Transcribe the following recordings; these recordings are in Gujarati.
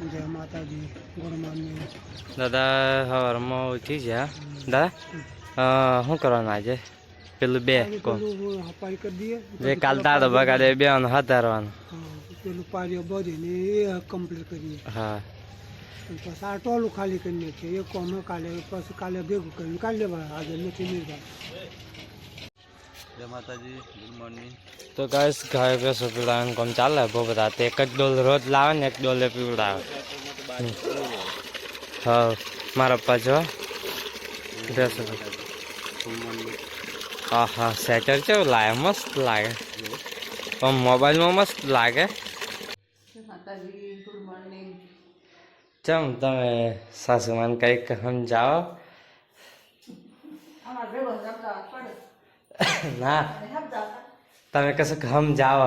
જય માતાજી દાદા સવારમાં ઉઠી ગયા. દાદા શું કરવાનું આજે? પેલું બે કોણ? હપાઈ કરી દઈએ. જે કાલ તારો બગાડે બે હાથારવાનું હા, પેલું પારીઓ બધીને એ કમ્પ્લીટ કરીએ. હા. પછી આ ટોલું ખાલી કરીને છે એ કોમે કાલે પછી કાલે ભેગું કરીને કાલે આજે નથી નિર્ભર જય માતાજી ગુડ મોર્નિંગ તો ગાઈસ ગાય ભેંસો પીવડાવવાનું કામ ચાલે બહુ બધા તે એક જ ડોલ રોજ લાવે ને એક ડોલે પીવડાવે હમ. હા મારા પપ્પા જો ભેંસો હા હા સેટર કેવું લાગે મસ્ત લાગે આમ મોબાઈલમાં મસ્ત લાગે ચમ તમે સાસુમાન કંઈક સમજાવો ના તમે કશું જાવ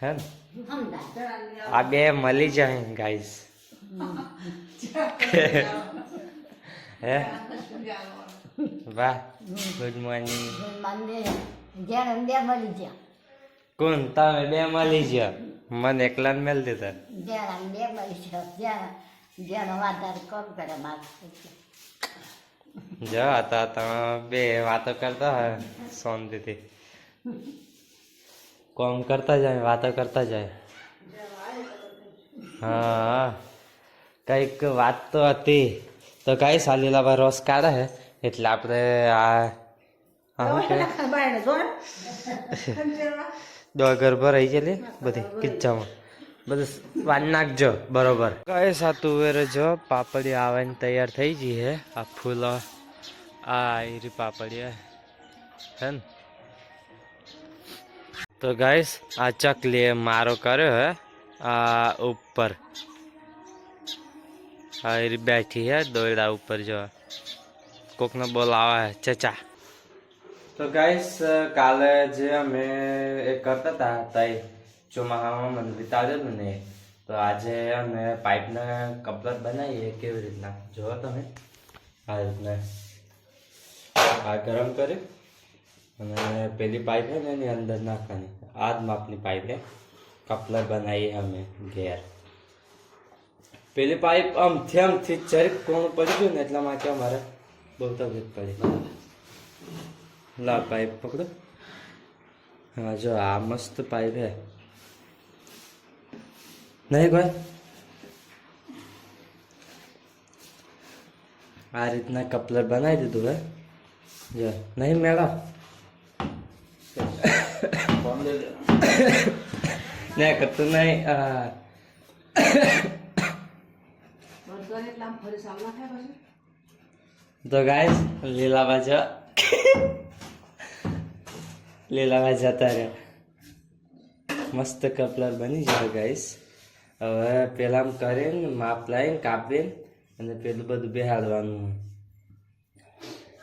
હે આ બે મળી જાય ગાઈસ હે વાહ ગુડ મોર્નિંગ કોણ તમે બે મળી ગયો મને એકલાને મેળ દીધા જ્યાં બે મળી ગયા જ્યાં જ્યાં વધારે કોમ કરે મારે જો હતા તમે બે વાતો કરતા હોય શાંતિથી. કોમ કરતા જાય વાતો કરતા જાય. હા. કંઈક વાત તો હતી. તો કઈ સાલીલાભાઈ રોસ કાઢે હે એટલે આપણે આ? ડોગર ભરાઈ ગયેલી. બધી કિચ્ચામાં બધું વાન નાખજો બરોબર. કઈ સાતું વેરે જો પાપડી આવીને તૈયાર થઈ ગઈ હે આ ફૂલો આ રી પાપડિયા હે. ને? તો ગાઈસ આ ચકલીએ મારો કર્યો હે, આ ઉપર. આ રી બેઠી હે દોયડા ઉપર જો. કોકને બોલાવા ચચા. તો ગાઈસ કાલે જે અમે એ કરતા હતા તઈ ચોમાહામાં મને વિતાડેલું ને તો આજે અમે પાઇપના કપલર બનાવીએ, કેવી રીતના? જુઓ તમે. આ રીતના. આ ગરમ કરી અને પેલી પાઇપ છે ને એની અંદર નાખવાની. આ જ માપની પાઇપ છે કપલર બનાવીએ અમે ઘેર. પેલી પાઇપ આમથી આમથી જરીક કોણ પડી ગયું ને એટલા માટે અમારે બહુ તકલીફ પડી. લા પાઇપ પકડો. હા, જો આ મસ્ત પાઇપ હે. નહીં કોઈ? આ રીતના કપલર બનાવી દીધું હે. જો નહીં મેડમ ના કરતું નહીં તો ગાઈસ લીલાબા જો લીલાબા જતા રહ્યા મસ્ત કપલર બની જાય ગાઈસ હવે આમ કરીને માપ લાવીને કાપીને અને પેલું બધું બેહાડવાનું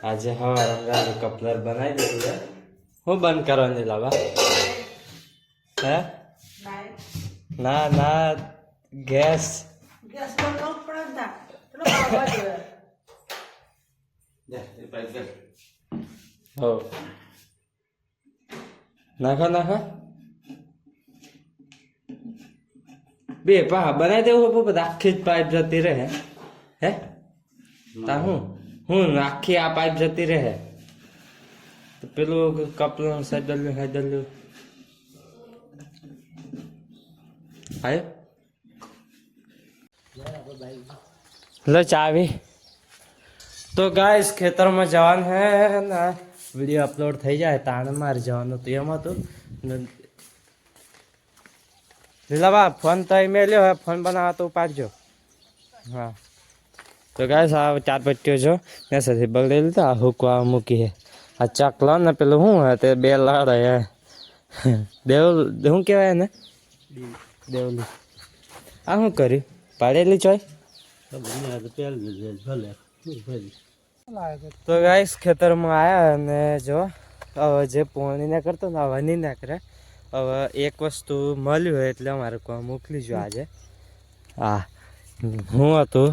આજે હવે રંગાનું કપલર બનાવી દીધું છે. હું બંધ કરવાની લાવા હે? ના ના ગેસ. હો. નાખો નાખો. બે પા બનાવી દેવું બધા આખી જ પાઇપ જતી રહે હે? તા હું? હું આખી આ પાઇપ જતી રહે તો પેલું કપલું સદલ્યું સદલ્યું આયો લો ચાવી તો ગાઈસ ખેતરમાં જવાનું હે ને વીડિયો અપલોડ થઈ જાય તાણે મારે જવાનું તો એમ હતું ને લીલાબા ફોન તો અહીં મેલ્યો હે ફોન બનાવવા તો ઉપાડજો હા તો ગાય આ ચાર પટ્ટીઓ છો ને સાથે બગડેલી લીધા આ હુકવા મૂકી હે આ ચકલો ને પેલું શું હે તે બે લાડ હે. દેવ શું કહેવાય ને દેવલી. આ શું કર્યું? પાડેલી ચોય? તો ગાઈસ ખેતરમાં આવ્યા અને જો હવે જે પોણી ના કરતો ને હવે નહીં ના કરે હવે એક વસ્તુ મળ્યું હોય એટલે અમારે મોકલી જો આજે. હા હું હતું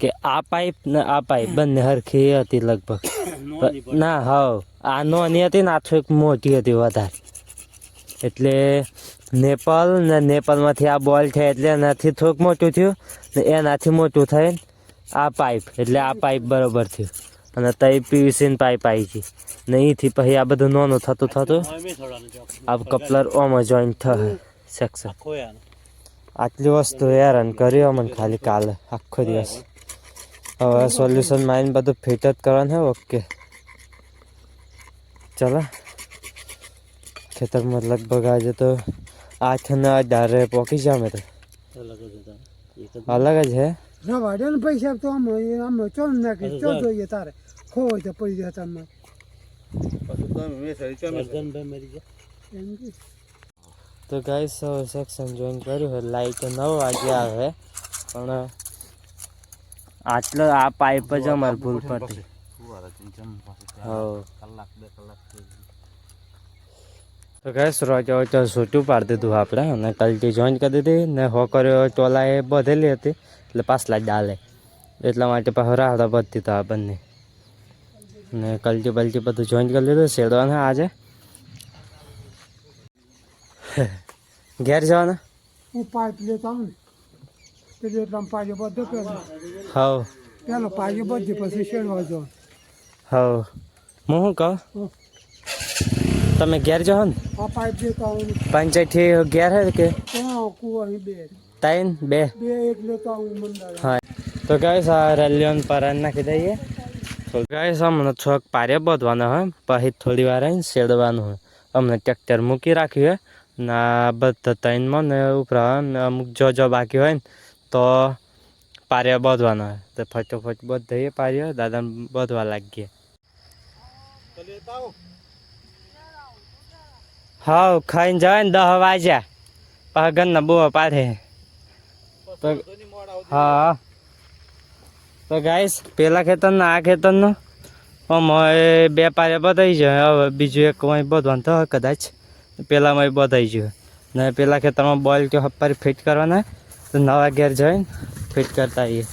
કે આ પાઇપ ને આ પાઇપ બંને હરખી હતી લગભગ. ના હા આ નોની હતી ને આ થોડીક મોટી હતી વધારે. એટલે નેપાલ ને નેપાલમાંથી આ બોલ છે એટલે એનાથી થોડુંક મોટું થયું ને એનાથી મોટું થઈને આ પાઇપ એટલે આ પાઇપ બરોબર થયું. અને તઈ પીવીસીની પાઇપ આવી ગઈ. ને અહીંથી પછી આ બધું નોનું થતું થતું આ કપલર ઓમાં જોઈન્ટ થશે સેક્શન આટલી વસ્તુ હેરાન કર્યો મને ખાલી કાલે આખો દિવસ. હવે સોલ્યુશન માઇન બધું ફિટ જ કરવાનું છે ઓકે ચલો ખેતરમાં લગભગ આજે તો આઠ ને અઢારે પોકી જાય અમે તો અલગ જ હે રવા દે ને પૈસા તો આમ આમ ચોલ નાખી ચો જોઈએ તારે ખોવાય તો પડી જાય તમે પછી તમે મેં સારી ચોમે એમ કે તો ગાઈસ સેક્શન જોઈન કર્યું છે લાઈટ નવ વાગે આવે પણ આટલો આ પાઇપ જ અમારે ભૂલ પડી હવ કલાક બે કલાક થઈ ગઈ. તો ગેસ રોજ તો છૂટું પાડી દીધું આપણે અને કલટી જોઈન કરી દીધી ને હો કર્યો ટોલા એ બધેલી હતી એટલે પાછલા ડાલે. એટલા માટે પાછો રાહડા બધી તો આ બંને. ને કલટી બલટી બધું જોઈન કરી લીધું શેડવાના આજે? ઘેર જવાના? હું પાઇપ લેતા આવું ને. પેલી તમે પાજો બધો પેલો. હવ પેલો પાજો બધી પછી શેડવા જો હવ હું શું કહું? તમે ઘેર જાઓ ને. આ પાઇપ ઘેર હે કે? ત્યાં બે. ત્રણ બે. બે એક લેતો આવું મંડાળે. હા. તો ગાઈસ આ રેલિયોન પર નાખી દઈએ. તો ગાઈસ અમને છોક પારે બધવાનો હોય પછી થોડી વાર આવીને શેડવાનું હોય. અમને ટ્રેક્ટર મૂકી રાખ્યું હોય ના બધા ત્રણમાં ને ઉપરા અમુક જો જો બાકી હોય ને તો પાર્યા બાંધવાનો તો ફટોફટ બધે દઈએ પાર્યો દાદાને બાંધવા લાગીએ. હા ખાઈને જાય ને દહ વાગ્યા. પાછા ઘરના બુવા પાડે. હા. તો ગાઈસ, પેલા ખેતરનો, આ ખેતરનો. અમે બે પારે બધાઈ જાય હવે બીજું એક અહીં બધવાનું તો કદાચ. પેલામાં બધાઈ ગયું. ને પેલા ખેતરમાં બોલ કે હપ્પારી ફિટ કરવાના. તો નવા ઘેર જઈને ફિટ કરતા આવીએ.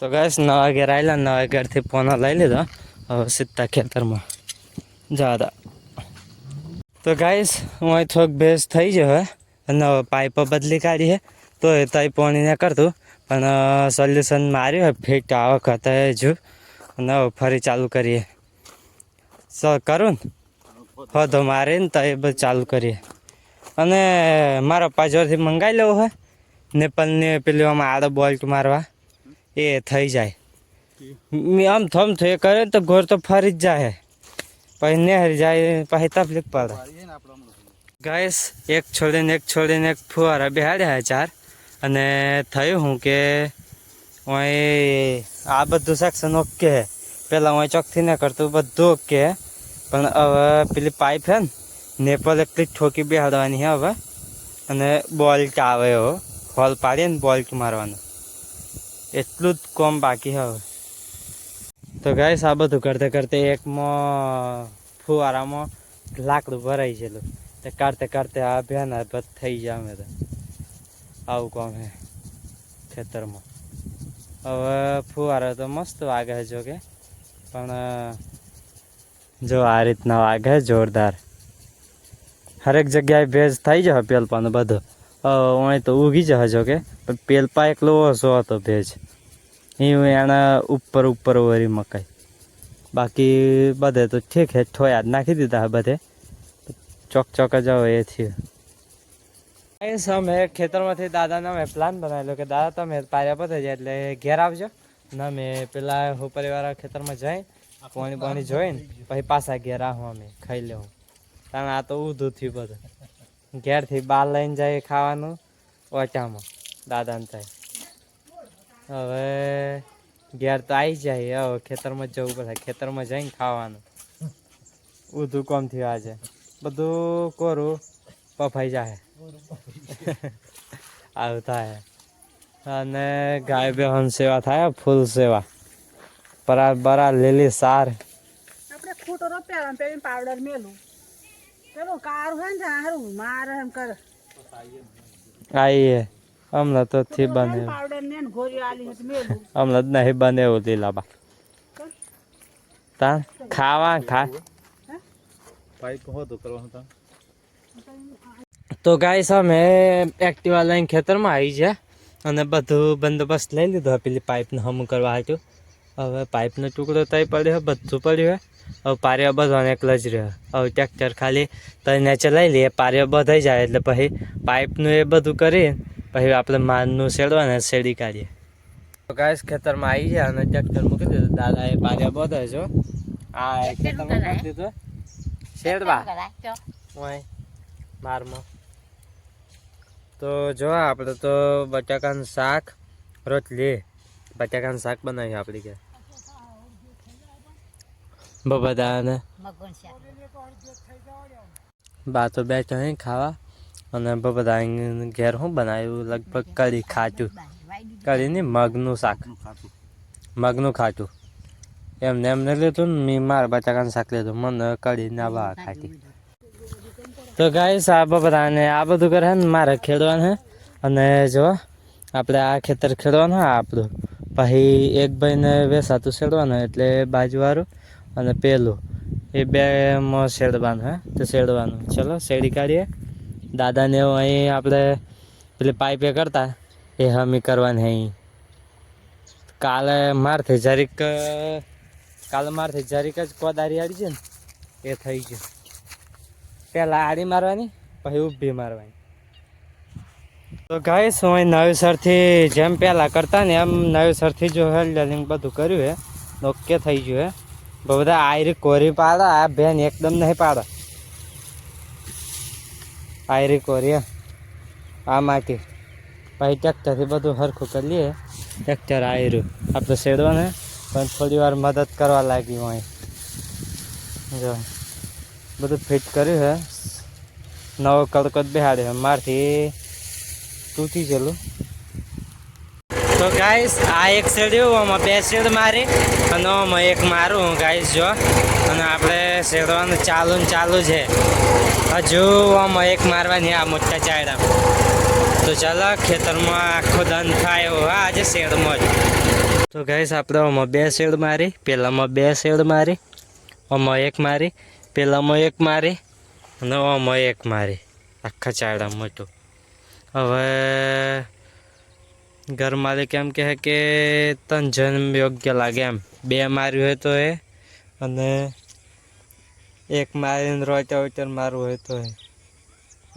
તો ગાઈસ નવા ઘેર આવેલા નવા ઘેરથી પોના લઈ લીધો. હવે સીધા ખેતરમાં જતા તો ગાઈસ હું અહીં થોડોક ભેસ થઈ ગયો હવે અને હવે પાઇપો બદલી કાઢી છે તો એ તો પાણીને કરતું. પણ સોલ્યુશન માર્યું હોય ફિટ આ વખતે હજુ. અને હવે ફરી ચાલુ કરીએ. સ કરું ને તો મારીને તો એ બધું ચાલુ કરીએ. અને મારા પાછળથી મંગાવી લેવું હોય નેપાળની પેલી આમાં આડો બોલ્ટ મારવા, એ થઈ જાય. આમ થમ થઈ કરે ને તો ઘોર તો ફરી જ જાય પછી નહેરી જાય, પછી તકલીફ પડે. ને. ગાઈસ, એક છોડીને એક છોડીને એક ફુવારા બેહાડ્યા ચાર. અને થયું હું કે ઓય આ બધું સેક્શન ઓકે પહેલાં હું ચોકથી ના કરતું, બધું ઓકે પણ હવે પેલી પાઇપ છે ને નેપાલ એકલી ઠોકી બેહાડવાની છે હવે. અને બોલ્ટ આવે એવો હોલ પાડીને બોલ્ટ મારવાનો. એટલું જ કોમ બાકી હવે. તો ગાઈસ આ બધું કરતે કરતે એકમાં ફુવારામાં લાકડું ભરાઈ ગયેલું. તે કાઢતે કાઢતે આ ભેના બધ થઈ જાય અમે તો. આવું કોમ હે ખેતરમાં. હવે ફુવારો તો મસ્ત વાગે જો કે. પણ, જો આ રીતના વાગે જોરદાર. હરેક જગ્યાએ ભેજ થઈ જશે પેલપાનું બધો. અહીં તો ઉગી જ હજો કે. પણ પેલપા એકલો ઓછો હતો ભેજ. એ એના ઉપર ઉપર વરી મકાઈ. બાકી બધે તો ઠીક હે ઠોયા જ નાખી દીધા બધે. ચોક ચોક જ હોય એ થયું. અમે ખેતરમાંથી દાદાને અમે પ્લાન બનાવેલો કે, દાદા, તમે પાર્યા પતે જાય એટલે ઘેર આવજો. ના મેં પેલા હું પરિવાર ખેતરમાં જઈ પાણી પાણી જોઈને પછી પાછા ઘેર આવું અમે, ખાઈ લેવું કારણ આ તો ઊંધું થયું બધું. ઘેરથી બાર લઈને જાય ખાવાનું ઓચામાં દાદાને થાય. હવે ઘેર તો આવી જાય, હવે ખેતરમાં જવું પડે, ખેતરમાં જઈને ખાવાનું. ઊધું કોમ થયું આજે બધું કોરું પફાઈ જાય આવું થાય. અને ગાય બેહન સેવા થાય, ફૂલ સેવા. પરા બરા લીલી સાર. આપણે ખોટો રોપ્યા પાવડર મેલું. પેલું કારું હોય ને સારું મારે એમ કર. આઈએ. હમણાં તો થી બને. હમણાં જ નહીં બને એવું લીલાબા તા ખાવા ખા. પાઇપ હોતો કરવાનું હતા તો ગાઈસ અમે એક્ટિવા લઈને ખેતરમાં આવી છે અને બધું બંદોબસ્ત લઈ લીધો. પેલી પાઇપને હમ કરવા હતું હવે પાઇપનો ટુકડો તય પડ્યો બધું પડ્યું હવે પારિયા બધવાને એકલો જ રહ્યો હવે ટ્રેક્ટર ખાલી તઈને ચલાવી લઈએ પારે બધાઈ જાય એટલે પછી પાઇપનું એ બધું કરી પછી આપણે માનનું શેડવાને શેડી કાઢીએ. તો ગાઈસ ખેતરમાં આવી ગયા અને ટ્રેક્ટર મૂકી દીધું. દાદા એ પારિયા બધા છો આ ખેતરમાં મૂકી દીધું. શેડવા. મારમાં તો જો આપણે તો બટાકાનું શાક રોટલી. બટાકાનું શાક બનાવ્યું આપણે કે શાક બા તો બેઠો અહીં ખાવા અને બધા ઘેર શું બનાવ્યું, લગભગ કઢી ખાટું કઢી નહીં મગનું શાક. મગનું ખાટું એમને એમને લીધું ને મેં મારા બટાકાનું શાક લીધું. મને કઢી ના બા ખાટી તો ગાઈસ, આ બધાને આ બધું કરે ને મારે ખેડવાનું હે. અને જો, આપણે આ ખેતર ખેડવાનું હે આપણું. પછી એક ભાઈને વેસાતું શેડવાનું એટલે બાજુવાળું અને પેલું, એ બે માં શેડવાનું હે? તો શેડવાનું ચલો શેડી કાઢીએ. દાદાને અહીં આપણે પેલી પાઇપે કરતા, એ હમી કરવાની અહીં. કાલે મારથી જરીક, કાલે મારથી જરીક જ કોદારી આડી છે ને, એ થઈ ગયું. પહેલા આડી મારવાની, પછી ઊભી મારવાની. તો ગાઈશ હું અહીં નવેસરથી જેમ પહેલાં કરતા ને એમ નવેસરથી જો હેલ્ડલિંગ બધું કર્યું હે ઓકે થઈ ગયું હે. બધા આયરી કોરી પાડે, આ બેન એકદમ નહીં પાડે. આયરી કોરી, હે. આ માટી પછી ટ્રેક્ટરથી બધું સરખું કરી લઈએ ટ્રેક્ટર આયરું આપણે શેડવાને, પણ થોડી વાર મદદ કરવા લાગી હું અહીં જો. બધું ફિટ કર્યું, હે. નવો કડકત બેહાડ્યો હે મારથી તૂટી ગયેલું. તો ગાઈસ આ એક શેડ્યું આમાં બે શેડ મારી અને આમાં એક મારું ગાઈસ જો. અને આપણે શેડવાનું ચાલુ ને ચાલુ છે. હજુ આમાં એક મારવાની આ મોટા ચાયડા. તો ચાલો, ખેતરમાં આખો દન થાય એવો હા આજે શેડમાં જ. તો ગાઈસ આપણે આમાં બે શેડ મારી પહેલાંમાં બે શેડ મારી, આમાં એક મારી, પેલામાં એક મારી અને આમાં એક મારી. આખા ચાયડા મોટું. હવે ઘર માલિક એમ કહે કે તન જન્મ યોગ્ય લાગે એમ. બે માર્યું હોય તો એ, અને એક મારીને રોચા વચર મારવું હોય તો એ.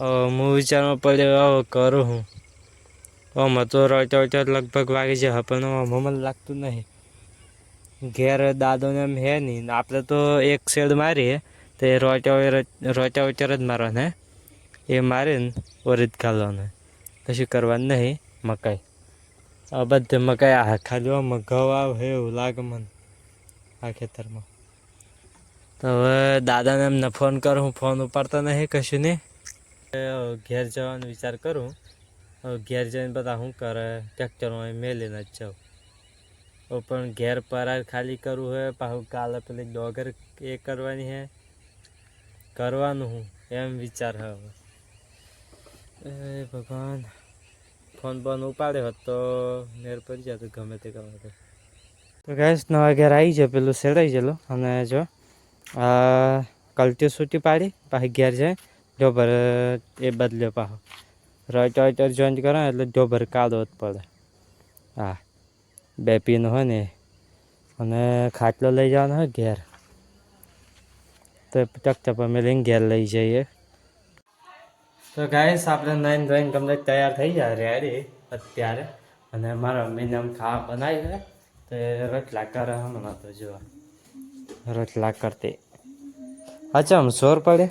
હું વિચારમાં પડ્યો, હવે કરું હું. આમાં તો રોચા વચર લગભગ વાગી જાય પણ આમાં લાગતું નહીં. ઘેર દાદોને એમ હે નહીં. આપણે તો એક શેડ મારીએ, તો એ રોચા રોચા વચર જ મારવાને એ મારીને ઓરીત ઘાલવાના કશું કરવાનું નહીં, મકાઈ. આ બધે મકાઈ આ ખાલી આમાં ઘઉં આવે એવું લાગે મને આ ખેતરમાં. તો હવે દાદાને એમને ફોન કરું, હું ફોન ઉપાડતા નહીં કશું નહીં ઘેર જવાનો વિચાર કરું. હવે ઘેર જઈને બધા શું કરે? ટ્રેક્ટરમાં મેલીને જ જાઉં. પણ ઘેર પરાર ખાલી કરવું હોય, પાછું કાલે પેલી ડોગર એ કરવાની હે. કરવાનું હું, એમ વિચાર હે હવે. એ ભગવાન. ફોન બોન ઉપાડ્યો હોત તો નેર પડી જતો ગમે તે ગમે તે. તો ગેસ નવા ઘેર આવી જાય પેલું સેડાઈ ગયેલું. અને જો કલ્ટી સૂટી પાડી, પાછી ઘેર જાય ડોબર એ બદલ્યો પાછો. રોઈટ રોઈટર જોઈન્ટ કરો, એટલે ડોબર કાદો જ પડે. હા બે પીનો હોય ને. અને ખાટલો લઈ જવાનો હોય ઘેર. તો ટકટપ અમે લઈને ઘેર લઈ જઈએ. તો ગાઈસ આપણે નાઈન ધોઈને કમ્પ્લીટ તૈયાર થઈ જાય રેડી અત્યારે. અને મારા મમ્મીને આમ ખાવા બનાવી છે. તો રોટલા કરે હમણાં તો જો રોટલા કરતી. અચ્છા આમ સોર પડે?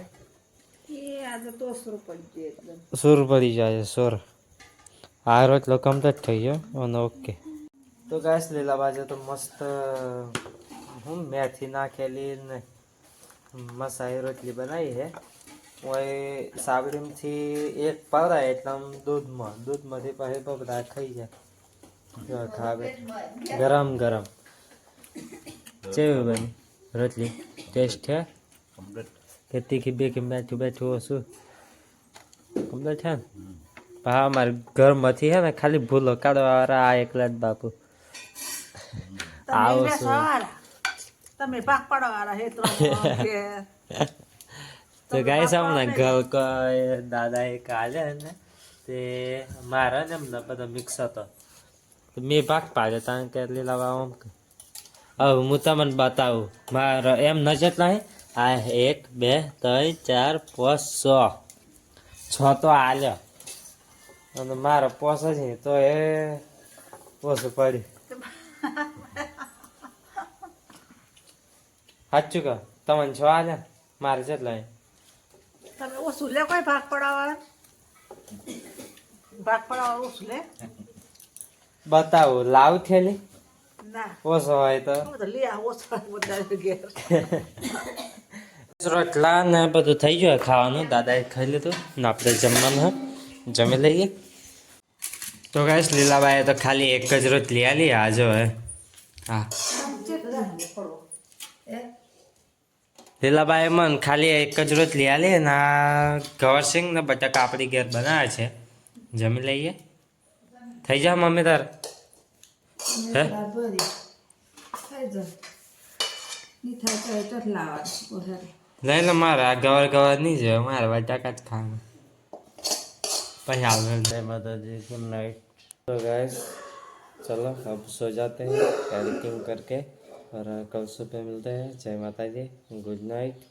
સોર પડી જાય સુર. આ રોટલો કમ્પ્લીટ થઈ ગયો. અને ઓકે તો ગાઈસ લીલા બાજુ તો મસ્ત હું મેથી નાખેલી ને મસાઈ રોટલી બનાવી છે. ઓય સાબરીમથી એક પડાય એટલે આમ દૂધમાં. દૂધમાંથી પછી બધા ખાઈ જાય. ખાવે. ગરમ ગરમ. ચેવું બની? રોટલી? ટેસ્ટ છે? કે તીખી બેખી બેઠું બેઠું શું કમ્પ્લીટ છે ને? હા અમારે ઘરમાંથી છે ને ખાલી ભૂલો કાઢવા વાળા આ એકલા જ બાપુ. આવો તમે શું સવારા. તમે પાક પાડવાવાળા હેતરો કે તો ગાઈસ હમણાં દાદા એ કાઢે ને? તે મારા ને એમને બધો મિક્સ હતો. તો મેં ભાગ પાડ્યો કારણ કે લીલા આમ હવે હું તમને બતાવું મારો એમ ન જેટલા આ એક બે ત્રણ ચાર પાંચ છ. છ તો આલ્યો. અને મારો પોસ નહીં તો એ પોસ પડી. સાચું કહો તમને છ આલ્યા મારે જેટલા તમે ઓછું લે કોઈ ભાગ પડાવવા? ભાગ પડાવવા ઓછું લે? બતાવું લાવ થેલી? ના. ઓછો હોય તો. લે ઓછા બધા ઘેર. રોટલા ને બધું થઈ ગયું ખાવાનું. દાદાએ ખાઈ લીધું. ને આપણે જમવાનું જમી લઈએ. તો ગાઈસ લીલાબાઈએ તો ખાલી એક જ રોટલી આલી આજે હવે હા. લીલાબાએ મન ખાલી એક જ રોટલી આલી ને આ ગવરસિંગ ને બટાકા આપણી ઘેર બનાવે છે જમી લઈએ થઈ જા મમ્મી તાર હે લઈ લે મારે આ ગવર ગવર નહીં જોઈએ મારે બટાકા જ ખાવા પછી આવે જય माताजी गुड नाइट तो गाइस चलो अब सो जाते हैं एडिटिंग करके और कल सुबह मिलते हैं जय माता जी गुड नाइट